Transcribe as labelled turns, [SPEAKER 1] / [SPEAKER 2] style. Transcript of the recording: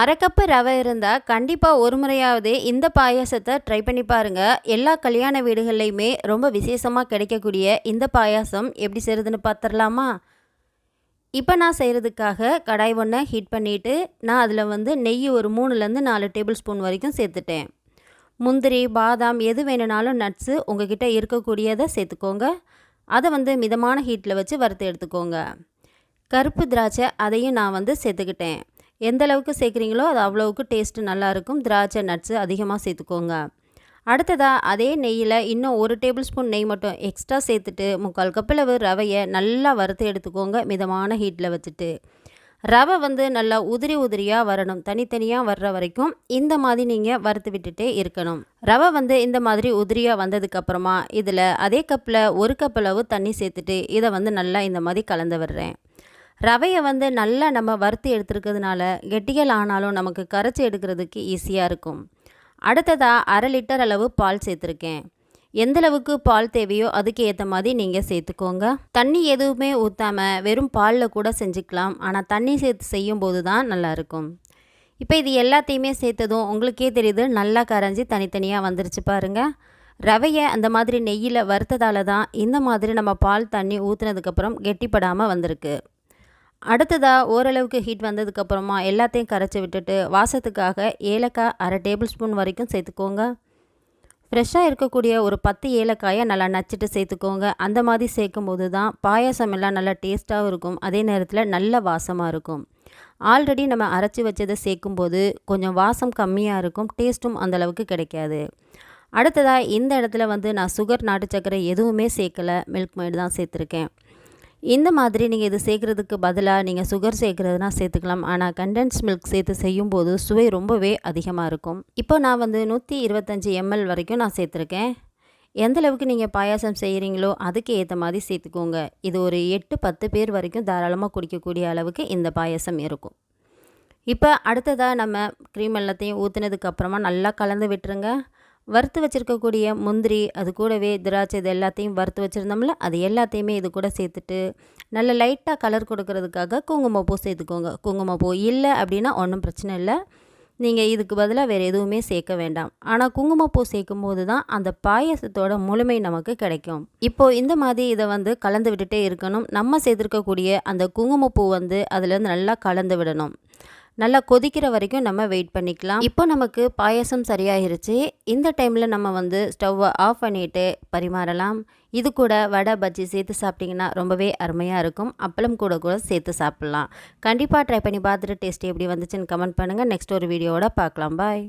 [SPEAKER 1] அரை கப்பு ரவை இருந்தால் கண்டிப்பாக ஒரு முறையாவது இந்த பாயாசத்தை ட்ரை பண்ணி பாருங்கள் எல்லா கல்யாண வீடுகள்லையுமே ரொம்ப விசேஷமாக கிடைக்கக்கூடிய இந்த பாயாசம் எப்படி செய்கிறதுன்னு பார்த்துடலாமா இப்போ நான் செய்கிறதுக்காக கடாய் ஒன்றை ஹீட் பண்ணிவிட்டு நான் அதில் வந்து நெய் ஒரு மூணுலேருந்து நாலு டேபிள் ஸ்பூன் வரைக்கும் சேர்த்துட்டேன். முந்திரி பாதாம் எது வேணுனாலும் நட்ஸு உங்ககிட்ட இருக்கக்கூடியதை சேர்த்துக்கோங்க. அதை வந்து மிதமான ஹீட்டில் வச்சு வறுத்து எடுத்துக்கோங்க. கருப்பு திராட்சை அதையும் நான் வந்து சேர்த்துக்கிட்டேன். எந்த அளவுக்கு சேர்க்குறீங்களோ அது அவ்வளோவுக்கு டேஸ்ட்டு நல்லாயிருக்கும். திராட்சை நட்ஸு அதிகமாக சேர்த்துக்கோங்க. அடுத்ததாக அதே நெய்யில் இன்னும் ஒரு டேபிள் ஸ்பூன் நெய் மட்டும் எக்ஸ்ட்ரா சேர்த்துட்டு முக்கால் கப்பளவு ரவையை நல்லா வறுத்து எடுத்துக்கோங்க மிதமான ஹீட்டில் வச்சுட்டு. ரவை வந்து நல்லா உதிரி உதிரியாக வரணும். தனித்தனியாக வர்ற வரைக்கும் இந்த மாதிரி நீங்கள் வறுத்து விட்டுட்டே இருக்கணும். ரவை வந்து இந்த மாதிரி உதிரியாக வந்ததுக்கப்புறமா இதில் அதே கப்பில் ஒரு கப் அளவு தண்ணி சேர்த்துட்டு இதை வந்து நல்லா இந்த மாதிரி கலந்து விடுறேன். ரவையை வந்து நல்லா நம்ம வறுத்து எடுத்துருக்கிறதுனால கெட்டிகள் ஆனாலும் நமக்கு கரைச்சி எடுக்கிறதுக்கு ஈஸியாக இருக்கும். அடுத்ததாக அரை லிட்டர் அளவு பால் சேர்த்துருக்கேன். எந்த அளவுக்கு பால் தேவையோ அதுக்கு ஏற்ற மாதிரி நீங்கள் சேர்த்துக்கோங்க. தண்ணி எதுவுமே ஊற்றாமல் வெறும் பாலில் கூட செஞ்சுக்கலாம். ஆனால் தண்ணி சேர்த்து செய்யும் போது தான் நல்லாயிருக்கும் இப்போ இது எல்லாத்தையுமே சேர்த்ததும் உங்களுக்கே தெரியுது நல்லா கரைஞ்சி தனித்தனியாக வந்துருச்சு பாருங்கள் ரவையை அந்த மாதிரி நெய்யில் வறுத்ததால தான் இந்த மாதிரி நம்ம பால் தண்ணி ஊற்றுனதுக்கப்புறம் கெட்டிப்படாமல் வந்திருக்கு. அடுத்ததாக ஓரளவுக்கு ஹீட் வந்ததுக்கப்புறமா எல்லாத்தையும் கரைச்சி விட்டுட்டு வாசத்துக்காக ஏலக்காய் அரை டேபிள் ஸ்பூன் வரைக்கும் சேர்த்துக்கோங்க. ஃப்ரெஷ்ஷாக இருக்கக்கூடிய ஒரு பத்து ஏலக்காயை நல்லா நச்சுட்டு சேர்த்துக்கோங்க. அந்த மாதிரி சேர்க்கும் போது தான் பாயாசம் எல்லாம் நல்லா டேஸ்ட்டாகவும் இருக்கும். அதே நேரத்தில் நல்ல வாசமாக இருக்கும். ஆல்ரெடி நம்ம அரைச்சி வச்சதை சேர்க்கும்போது கொஞ்சம் வாசம் கம்மியாக இருக்கும். டேஸ்ட்டும் அந்தளவுக்கு கிடைக்காது. அடுத்ததாக இந்த இடத்துல வந்து நான் சுகர் நாட்டு சர்க்கரை எதுவுமே சேர்க்கலை. மில்க் மைடு தான் சேர்த்துருக்கேன். இந்த மாதிரி நீங்கள் இது சேர்க்குறதுக்கு பதிலாக நீங்கள் சுகர் சேர்க்குறதுனா சேர்த்துக்கலாம். ஆனால் கண்டென்ஸ் மில்க் சேர்த்து செய்யும்போது சுவை ரொம்பவே அதிகமாக இருக்கும். இப்போ நான் வந்து நூற்றி இருபத்தஞ்சி எம்எல் வரைக்கும் நான் சேர்த்துருக்கேன். எந்த அளவுக்கு நீங்கள் பாயாசம் செய்கிறீங்களோ அதுக்கு ஏற்ற மாதிரி சேர்த்துக்கோங்க. இது ஒரு எட்டு பத்து பேர் வரைக்கும் தாராளமாக குடிக்கக்கூடிய அளவுக்கு இந்த பாயாசம் இருக்கும். இப்போ அடுத்ததாக நம்ம க்ரீம் எல்லாத்தையும் ஊற்றுனதுக்கப்புறமா நல்லா கலந்து விட்டுருங்க. வறுத்து வச்சுருக்கக்கூடிய முந்திரி அது கூடவே திராட்சை இது எல்லாத்தையும் வறுத்து வச்சுருந்தோம்ல அது எல்லாத்தையுமே இது கூட சேர்த்துட்டு நல்ல லைட்டாக கலர் கொடுக்கறதுக்காக குங்குமப்பூ சேர்த்துக்கோங்க. குங்குமப்பூ இல்லை அப்படின்னா ஒன்றும் பிரச்சனை இல்லை. நீங்கள் இதுக்கு பதிலாக வேறு எதுவுமே சேர்க்க வேண்டாம். ஆனால் குங்குமப்பூ சேர்க்கும் போது தான் அந்த பாயசத்தோட முழுமை நமக்கு கிடைக்கும். இப்போது இந்த மாதிரி இதை வந்து கலந்து விட்டுட்டே இருக்கணும். நம்ம சேர்த்துருக்கக்கூடிய அந்த குங்குமப்பூ வந்து அதுலேருந்து நல்லா கலந்து விடணும். நல்லா கொதிக்கிற வரைக்கும் நம்ம வெயிட் பண்ணிக்கலாம். இப்போ நமக்கு பாயசம் சரியாயிருச்சு. இந்த டைமில் நம்ம வந்து ஸ்டவ்வை ஆஃப் பண்ணிவிட்டு பரிமாறலாம். இது கூட வடை பஜ்ஜி சேர்த்து சாப்பிட்டிங்கன்னா ரொம்பவே அருமையாக இருக்கும். அப்பளம் கூட கூட சேர்த்து சாப்பிட்லாம். கண்டிப்பாக ட்ரை பண்ணி பார்த்துட்டு டேஸ்ட் எப்படி வந்துச்சுன்னு கமெண்ட் பண்ணுங்கள் நெக்ஸ்ட் ஒரு வீடியோவோட பார்க்கலாம். பாய்